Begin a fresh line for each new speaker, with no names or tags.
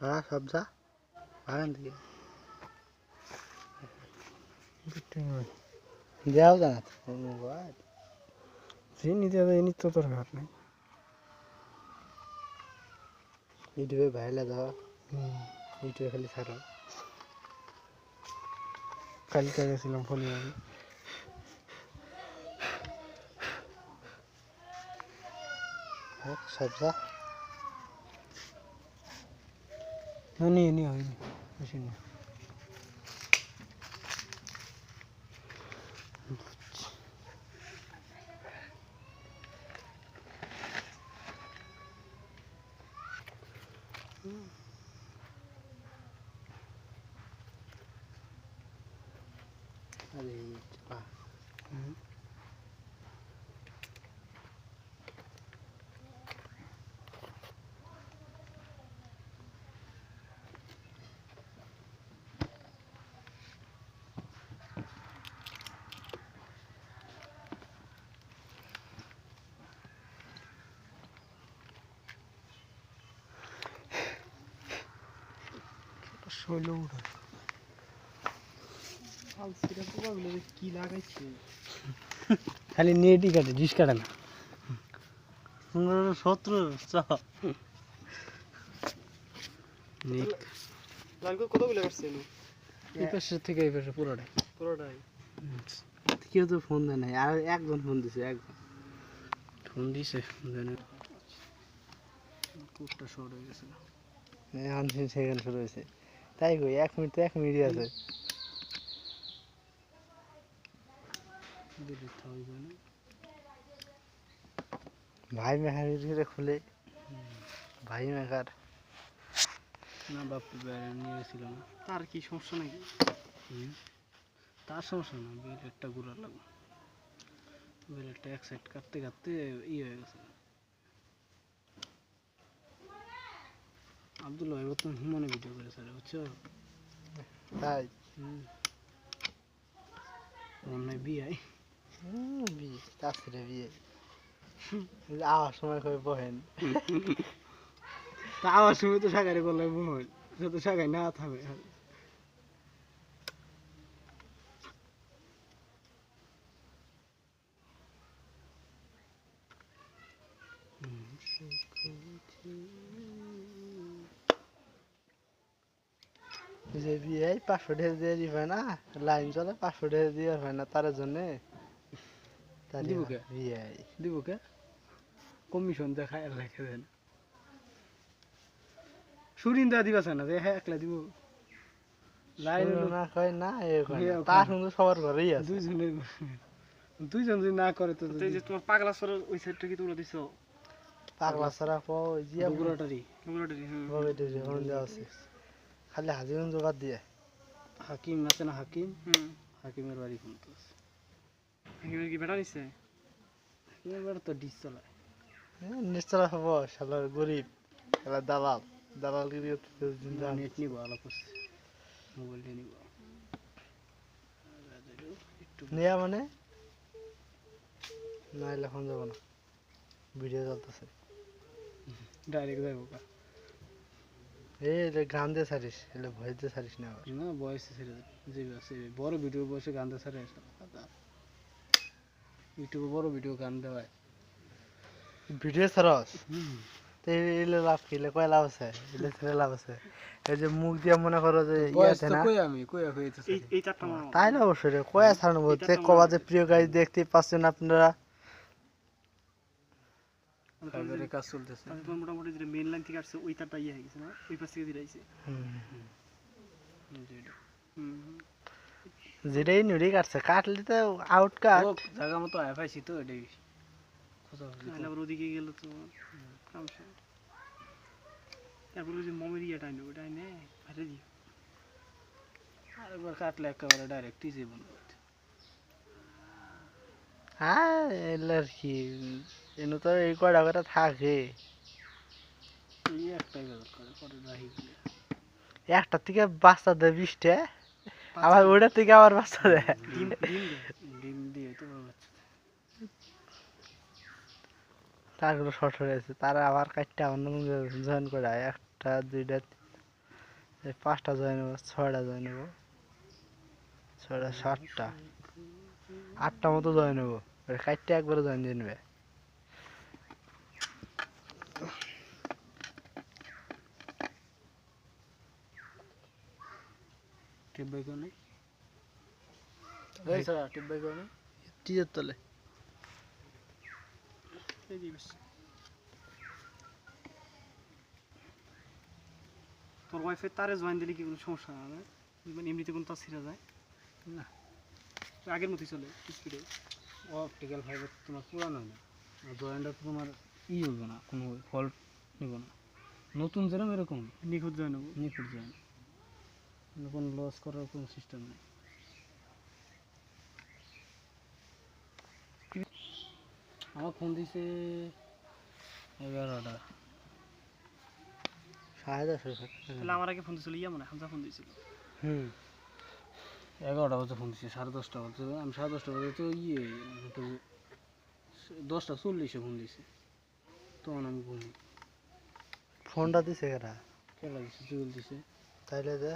ভাড়া সব যা ভাড়ান থেকে দেওয়া জানা
যে নিতে হবে এনি তো দরকার নেই
ইউটিউবে ভাইলা দাও ইউটিউবে খালি ছাড়ো
কালকে গেছিলাম ফলিয়ারি
হ্যাঁ সব যা
না নিয়ে নিয়ে হয়নি বেশি নিয়ে
আরে
শৈল উঠে।
কি লাগাইছে?
খালি নেটই কাটে ডিস কাটে না।
শত্রু কতগুলো কাটছে
এই পাশে থেকে এই পাশে পুরোটাই।
পুরোটাই? কেউ তো ফোন দেয় নাই আর একজন ফোন দিছে একজন।
ফোন দিছে কুটটা শর্ট হয়ে গেছে।
আনসিন সেকেন্ড শুরু হয়েছে। তাই কই এক মিনিট এক মিনিট আছে।
না
ভাই মেকার খুলে। ভাই মেকার।
না বাপু বেড়ে নিয়ে গেছিলাম।
তার কি সমস্যা নাকি।
তার সমস্যা না বেলেটটা ঘুরা লাগবে বেলেটটা এক সাইড কাটতে কাটতে ইয়ে হয়ে গেছে। আব্দুল্লাহ ভাই বর্তমান হুমানে ভিডিও করে স্যার বুঝছ?
তাই?
বিয়াই
হুম, বিয়ে চাষিরে বিয়ে। আওয়ার সময় করে বহেন?
তা আমার সময় তো সাগারে বোন সে তো সাগাই না থামে।
পাঁচশো টাকা দিয়ে দিবে না লাইন চলে পাঁচশো টাকা দিয়ে হয় না তার জন্য
দিব কে?
বিয়ে।
দিব কে? কমিশন রেখে দেন। সুরিন দা না যে হ্যাঁ একলা দিব। লাইন
না কয় না। তার সঙ্গে সবার ঘরেই আছে।
দুইজনের দুইজন যদি না করে তো
যে তোমার পাগলা সরের ওই সাইডটা কি তুলে দিছো?
পাগলা সারা পো জিয়া
বগুড়াটারি
ওগুলোটারি হ্যাঁ।
আছে। খালি হাজির জোগাড় দিয়ে।
হাকিম আছে না হাকিম?
হুম।
হাকিমের বাড়ি কিন্তু
এখানে কি বেটা নিছে?
হাকিমের বাড়ি তো ডিস চালায়
নিশ্চয় হব শালার গরিব শালার দালাল। দালাল
নেট নিব আলাপ করছে। মোবাইল নিয়ে নিব
নেয়া মানে? না এলে এখন যাব না। ভিডিও চলতেছে।
ডাইরেক্ট যাব কা?
এই গান দিয়ে ছাড়িস এলে ভয় দিয়ে ছাড়িস না
না বয়সে ছেড়ে দেবে বড় ভিডিও বয়সে গান দিয়ে ছাড়ে ইউটিউবে বড় ভিডিও গান দেওয়ায়
ভিডিও ছাড়স? তো এলে লাভ কি? এলে কয় লাভ আছে? এলে ছেড়ে লাভ আছে। এই যে মুখ দিয়ে মনে করো যে ইয়ে
বয়স
আছে
তো
না?
কই আমি? কই হইতে
এই এই চারটা
তাই না অবশ্যই কয়া ছাড়ানো কবা যে প্রিয় গাড়ি দেখতে পাচ্ছেন আপনারা।
ফাইবারে কাজ চলতেছে।
তাহলে তোমার মোটামুটি যে মেন লাইন থেকে আসছে ওই তারটা ইয়ে হয়ে গেছে না? ওই পাশ থেকে দিলাইছে
হুম।
হুম
যেটাই নুড়ি কাটছে কাটলে তো আউট কাট
ও জায়গা মতো আয় পাইছি তো এটাই। খোঁজা খুঁজি
তাহলে আবার ওদিকে গেলে তো সমস্যা। তারপরে ওই যে মমের ইয়েটা আইনে ওটা আইনে ফেলে দিও
আরেকবার কাটলে একেবারে ডাইরেক্ট টিজে বন্ধ করতে
হ্যাঁ এলে আর কি? এনে তো এই কয়টা করে থাকে?
এই একটাই বেজার করে পরে রাহি গেলে
একটা থেকে বাচ্চা দেয় বিশটা। আবার ওইটার থেকে আবার বাচ্চা দেয়। তারগুলো শর্ট হয়ে গেছে। তারা আবার কাটটা অন্য জয়েন করে একটা দুইটা পাঁচটা জয়েন নেব ছয়টা জয়েন নেব ছয়টা সাতটা আটটা মতো জয়েন নেব কাটটা একবারে জয়েন দিয়ে নেবে।
টেপ বাই টেপ
টিজের তলে।
বেশ। তোর ওয়াইফের তারে জয়েন দিলে কি কোনো সমস্যা হবে মানে এমনিতে কোনো তার ছিঁড়া যায়?
না।
আগের মতোই চলে স্পিডে
অপটিক্যাল ফাইবার তোমার পুরানো না জয়েন্টটা তো তোমার ই হইব না কোনো ফল্ট নিব না। নতুন যেরকম এরকম।
নিখুঁত জয়েন
নিখুঁত জয়েন কোনো লস করার কোনো সিস্টেম নেই। আমার ফোন দিছে এগারোটা।
সাড়ে দশ
তাহলে আমার আগে ফোন দিয়েছিল ইয়া মনে হামজা ফোন দিয়েছিল
হুম।
এগারোটা বাজে ফোন সাড়ে দশটা বাজে আমি সাড়ে দশটা বাজে তো ইয়ে একটু দশটা চল্লিশে ফোন তখন আমি ঘুমি
ফোনটা দিছে কেরা?
দিছে।
তাইলে যে